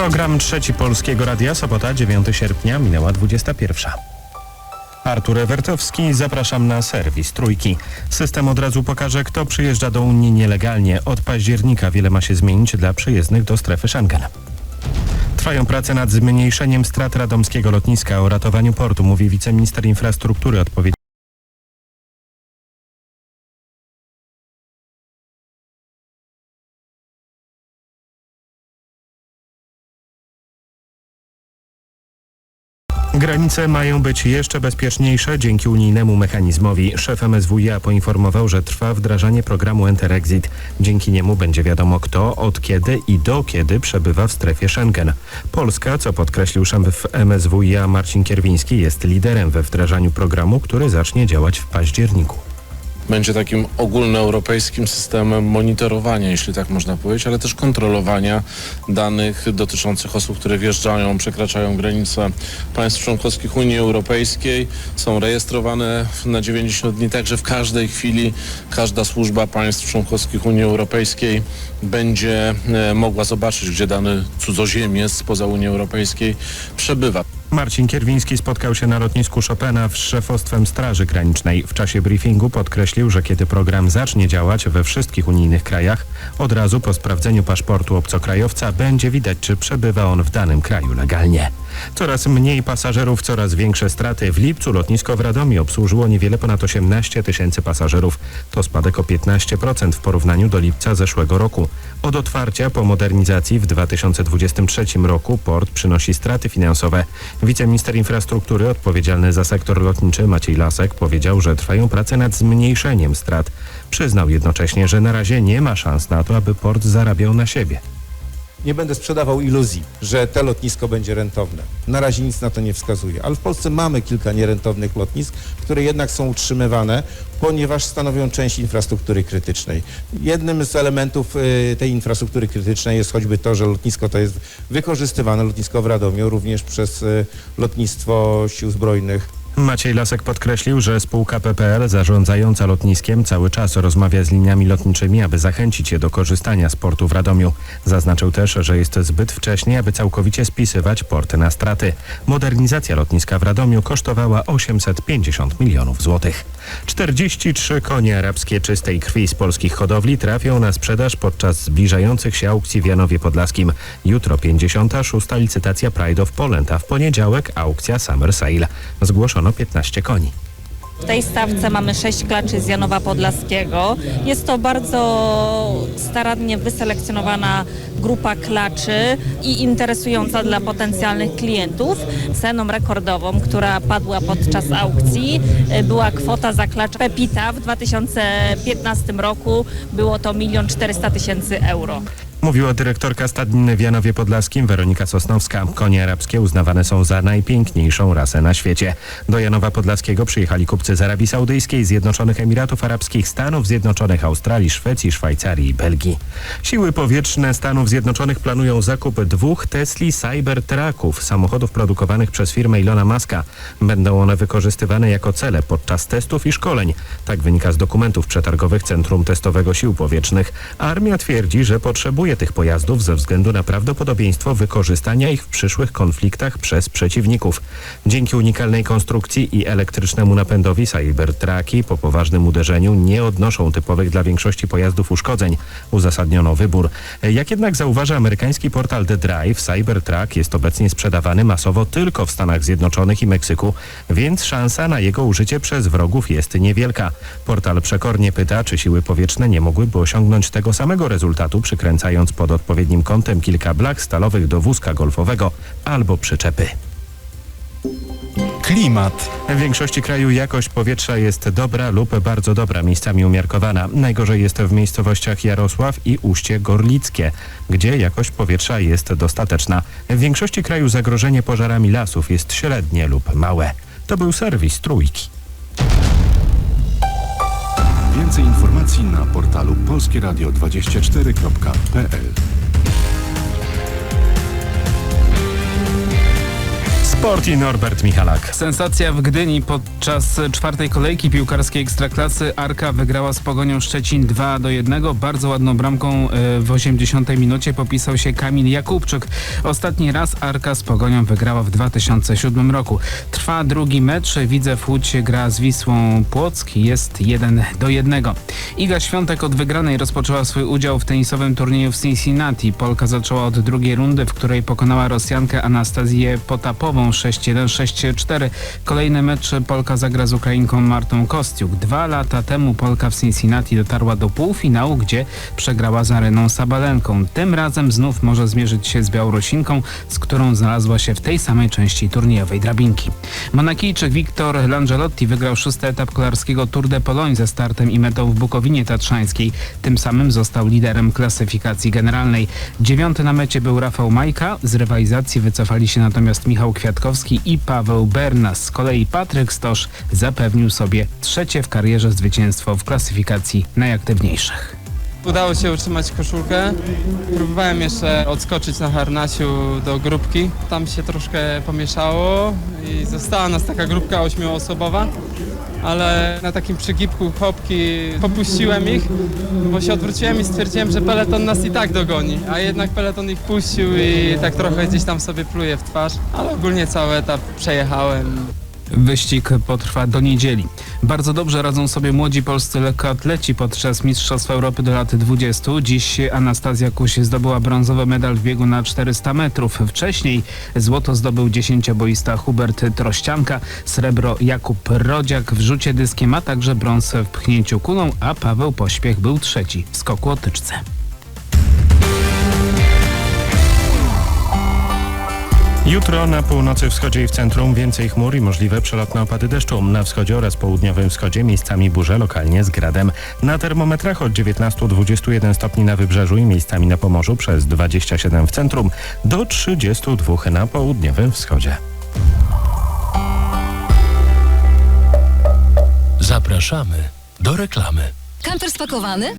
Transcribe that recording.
Program Trzeci Polskiego Radia, sobota 9 sierpnia, minęła 21. Artur Ewertowski, zapraszam na serwis Trójki. System od razu pokaże, kto przyjeżdża do Unii nielegalnie. Od października wiele ma się zmienić dla przyjezdnych do strefy Schengen. Trwają prace nad zmniejszeniem strat radomskiego lotniska o ratowaniu portu, mówi wiceminister infrastruktury odpowiedzialny. Granice mają być jeszcze bezpieczniejsze dzięki unijnemu mechanizmowi. Szef MSWiA poinformował, że trwa wdrażanie programu Enter-Exit. Dzięki niemu będzie wiadomo kto, od kiedy i do kiedy przebywa w strefie Schengen. Polska, co podkreślił szef MSWiA Marcin Kierwiński, jest liderem we wdrażaniu programu, który zacznie działać w październiku. Będzie takim ogólnoeuropejskim systemem monitorowania, jeśli tak można powiedzieć, ale też kontrolowania danych dotyczących osób, które wjeżdżają, przekraczają granice państw członkowskich Unii Europejskiej, są rejestrowane na 90 dni, także w każdej chwili każda służba państw członkowskich Unii Europejskiej będzie e, mogła zobaczyć, gdzie dany cudzoziemiec spoza Unii Europejskiej przebywa. Marcin Kierwiński spotkał się na lotnisku Chopina z szefostwem Straży Granicznej. W czasie briefingu podkreślił, że kiedy program zacznie działać we wszystkich unijnych krajach, od razu po sprawdzeniu paszportu obcokrajowca będzie widać, czy przebywa on w danym kraju legalnie. Coraz mniej pasażerów, coraz większe straty. W lipcu lotnisko w Radomiu obsłużyło niewiele ponad 18 tysięcy pasażerów. To spadek o 15% w porównaniu do lipca zeszłego roku. Od otwarcia po modernizacji w 2023 roku port przynosi straty finansowe. Wiceminister infrastruktury odpowiedzialny za sektor lotniczy Maciej Lasek powiedział, że trwają prace nad zmniejszeniem strat. Przyznał jednocześnie, że na razie nie ma szans na to, aby port zarabiał na siebie. Nie będę sprzedawał iluzji, że te lotnisko będzie rentowne. Na razie nic na to nie wskazuje, ale w Polsce mamy kilka nierentownych lotnisk, które jednak są utrzymywane, ponieważ stanowią część infrastruktury krytycznej. Jednym z elementów y, tej infrastruktury krytycznej jest choćby to, że lotnisko to jest wykorzystywane, lotnisko w Radomiu, również przez y, lotnictwo sił zbrojnych Maciej Lasek podkreślił, że spółka PPL zarządzająca lotniskiem cały czas rozmawia z liniami lotniczymi, aby zachęcić je do korzystania z portu w Radomiu. Zaznaczył też, że jest zbyt wcześnie, aby całkowicie spisywać porty na straty. Modernizacja lotniska w Radomiu kosztowała 850 milionów złotych. 43 konie arabskie czystej krwi z polskich hodowli trafią na sprzedaż podczas zbliżających się aukcji w Janowie Podlaskim. Jutro 56. licytacja Pride of Poland, a w poniedziałek aukcja Summer Sale. Zgłoszono 15 koni. W tej stawce mamy sześć klaczy z Janowa Podlaskiego. Jest to bardzo starannie wyselekcjonowana grupa klaczy i interesująca dla potencjalnych klientów. Ceną rekordową, która padła podczas aukcji, y, była kwota za klacz Pepita. W 2015 roku było to 1 400 tysięcy euro. Mówiła dyrektorka stadniny w Janowie Podlaskim Weronika Sosnowska. Konie arabskie uznawane są za najpiękniejszą rasę na świecie. Do Janowa Podlaskiego przyjechali kupcy z Arabii Saudyjskiej, Zjednoczonych Emiratów Arabskich, Stanów Zjednoczonych, Australii, Szwecji, Szwajcarii i Belgii. Siły powietrzne Stanów Zjednoczonych planują zakup dwóch Tesli Cybertrucków, samochodów produkowanych przez firmę Ilona Muska. Będą one wykorzystywane jako cele podczas testów i szkoleń. Tak wynika z dokumentów przetargowych Centrum Testowego Sił Powietrznych. Armia twierdzi, że potrzebuje tych pojazdów ze względu na prawdopodobieństwo wykorzystania ich w przyszłych konfliktach przez przeciwników. Dzięki unikalnej konstrukcji i elektrycznemu napędowi Cybertrucki po poważnym uderzeniu nie odnoszą typowych dla większości pojazdów uszkodzeń. Uzasadniono wybór. Jak jednak zauważa amerykański portal The Drive, Cybertruck jest obecnie sprzedawany masowo tylko w Stanach Zjednoczonych i Meksyku, więc szansa na jego użycie przez wrogów jest niewielka. Portal przekornie pyta, czy siły powietrzne nie mogłyby osiągnąć tego samego rezultatu, przykręcając pod odpowiednim kątem kilka blach stalowych do wózka golfowego albo przyczepy. Klimat. W większości kraju jakość powietrza jest dobra lub bardzo dobra, miejscami umiarkowana. Najgorzej jest w miejscowościach Jarosław i Uście Gorlickie, gdzie jakość powietrza jest dostateczna. W większości kraju zagrożenie pożarami lasów jest średnie lub małe. To był serwis Trójki. Więcej informacji na portalu polskieradio24.pl Sport i Norbert Michalak. Sensacja w Gdyni podczas czwartej kolejki piłkarskiej Ekstraklasy. Arka wygrała z Pogonią Szczecin 2 do 1. Bardzo ładną bramką e, w 80 minucie popisał się Kamil Jakubczyk. Ostatni raz Arka z Pogonią wygrała w 2007 roku. Trwa drugi mecz. Widzew Łódź gra z Wisłą Płock. Jest 1 do 1. Iga Świątek od wygranej rozpoczęła swój udział w tenisowym turnieju w Cincinnati. Polka zaczęła od drugiej rundy, w której pokonała Rosjankę Anastazję Potapową 6-1, 6-4. Kolejny mecz Polka zagra z Ukrainką Martą Kostiuk. Dwa lata temu Polka w Cincinnati dotarła do półfinału, gdzie przegrała z Areną Sabalenką. Tym razem znów może zmierzyć się z Białorusinką, z którą znalazła się w tej samej części turniejowej drabinki. Monakijczyk Wiktor Langelotti wygrał szósty etap kolarskiego Tour de Pologne ze startem i metą w Bukowinie Tatrzańskiej. Tym samym został liderem klasyfikacji generalnej. Dziewiąty na mecie był Rafał Majka. Z rywalizacji wycofali się natomiast Michał Kwiatkowski i Paweł Bernas. Z kolei Patryk Stosz zapewnił sobie trzecie w karierze zwycięstwo w klasyfikacji najaktywniejszych. Udało się utrzymać koszulkę. Próbowałem jeszcze odskoczyć na harnasiu do grupki. Tam się troszkę pomieszało i została nas taka grupka ośmioosobowa. Ale na takim przygibku chopki popuściłem ich, bo się odwróciłem i stwierdziłem, że peleton nas i tak dogoni. A jednak peleton ich puścił i tak trochę gdzieś tam sobie pluje w twarz. Ale ogólnie cały etap przejechałem. Wyścig potrwa do niedzieli. Bardzo dobrze radzą sobie młodzi polscy lekkoatleci podczas Mistrzostw Europy do lat 20. Dziś Anastazja Kuś zdobyła brązowy medal w biegu na 400 metrów. Wcześniej złoto zdobył dziesięcioboista Hubert Trościanka, srebro Jakub Rodziak w rzucie dyskiem, a także brąz w pchnięciu kulą, a Paweł Pośpiech był trzeci w skoku o. Jutro na północy wschodzie i w centrum więcej chmur i możliwe przelotne opady deszczu. Na wschodzie oraz południowym wschodzie miejscami burze lokalnie z gradem. Na termometrach od 19-21 stopni na wybrzeżu i miejscami na Pomorzu przez 27 w centrum do 32 na południowym wschodzie. Zapraszamy do reklamy. Kantor spakowany?